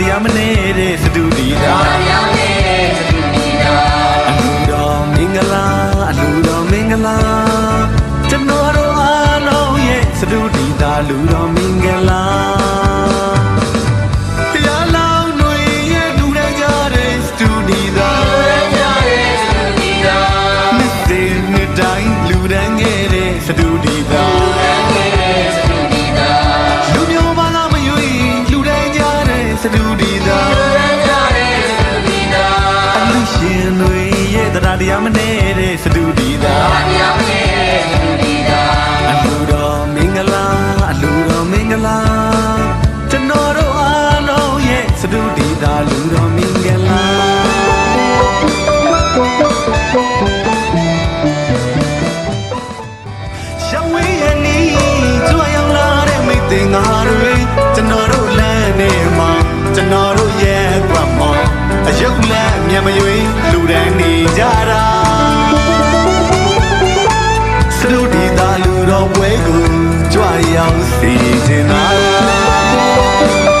တရားမနေတဲ့စတူဒီတာတရားမနေတဲ့စတူဒီတာအလူတော်မင်္ဂလာအလူတော်မင်္ဂလာကျွန်တော်တို့အားလုံးရဲ့စတူဒီတာလူတော် ကိုကြွရောက်စေခြင်းသာ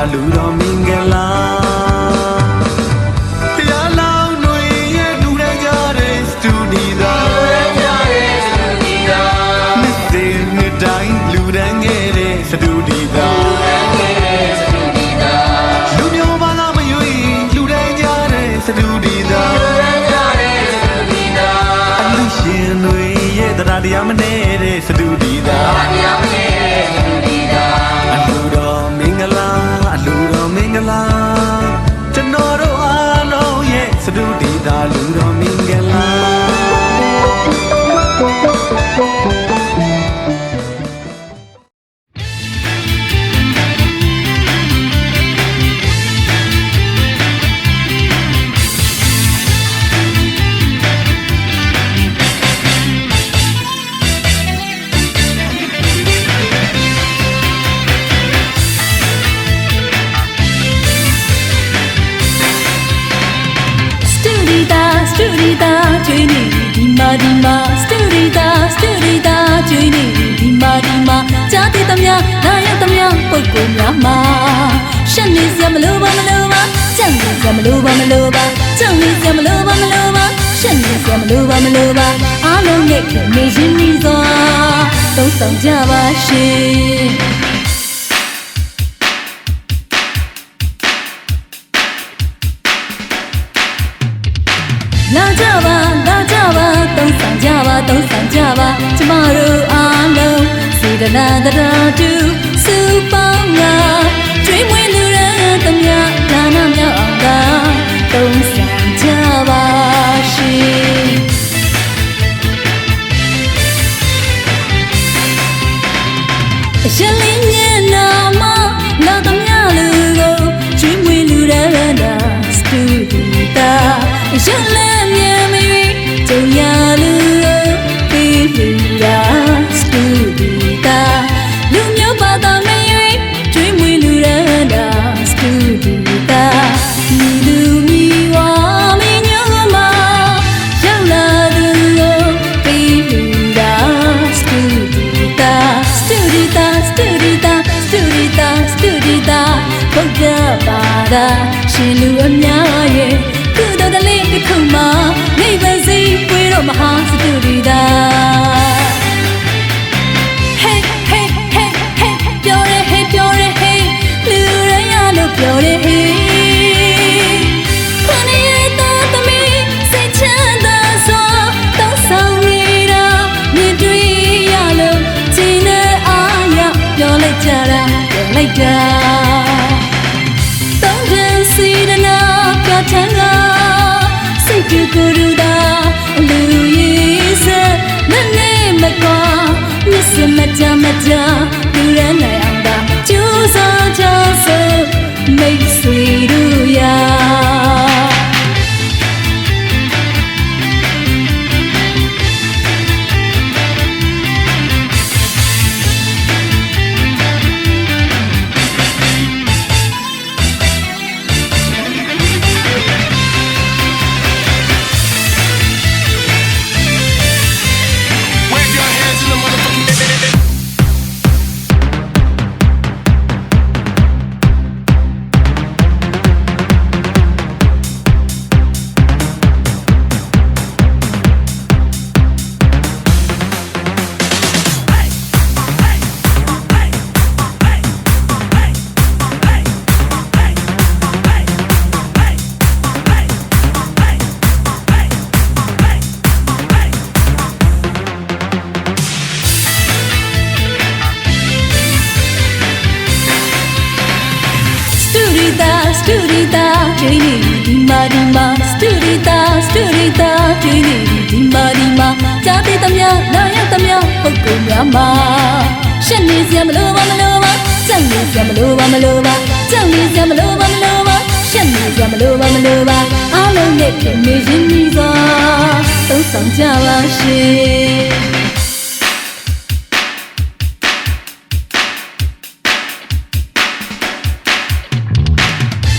Saludame စတူဒီတာစတူဒီတာကျွေးနေဒီမာဒီမာစတူဒီတာစတူဒီတာကျွေးနေဒီမာဒီမာကြားသိသမျှနားရသမျှပုဂ္ဂိုလ်များမှာရှက်နေစရာမလိုပါမလိုပါကြံ့နေစရာမလိုပါမလိုပါကြောက်နေစရာမလိုပါမလိုပါရှက်နေစရာမလိုပါမလိုပါအားလုံးနဲ့ခင်နေရှင်နေစွာသုံးဆောင်ကြပါရှင် လာကြပါလာကြပါသုံးဆောင်ကြပါသုံးဆောင်ကြပါကျမတို့အားလုံးစေတနာတရားတူစုပေါင်းငါကျွေးမွေးလူရန်သမျှဒါနမြောက်အောင်သာသုံးဆောင်ကြပါရှင် ရှင်လူအများရဲ့ ကြ i t a s t u d i t a ကျွေးနေဒီမာဒီမာ s t u d i t a s t u d i t a ကျွေးနေဒီမာဒီမာကြားသိသမျှနားရသမျှပုဂ္ဂိုလ်များမှာရှက်နေစရာမလိုပါမလိုပါကြောက်နေစရာမလိုပါမလိုပါကြောက်နေစရာမလိုပါမလိုပါရှက်နေစရာမလိုပါမလိုပါအားလုံးနဲ့ခင်နေရင်မိစွာသုံးဆောင်ကြပါရှင်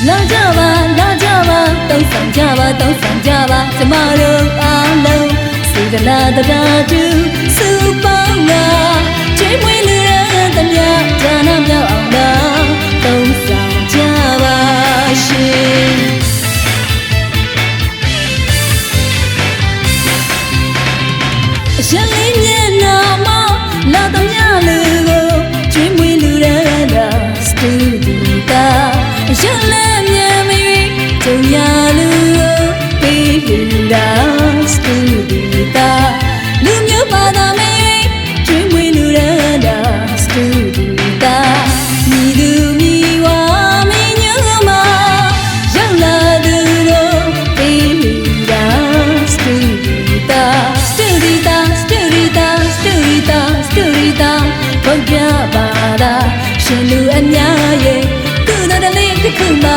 လာကြပါလာကြပါတောင်းဆောင်ကြပါတောင်းဆောင်ကြပါကျမတို့အားလုံးစေတနာတရားတူစုပေါင်းလာကျွေးမွေးလူရသမျှဒါနမြောက်အောင် ရှင်လူအများရဲ့ကုသတလေးတစ်ခုမှ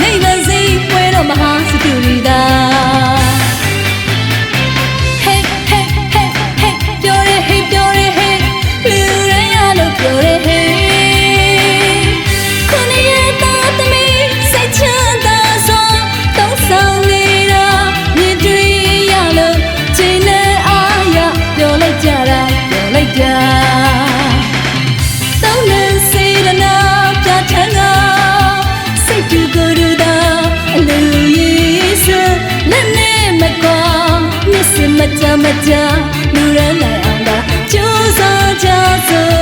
မိမ ကြမကြလူရဲနိုင်အောင်သာကြိုးစားကြစို့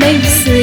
မိတ်ဆွေ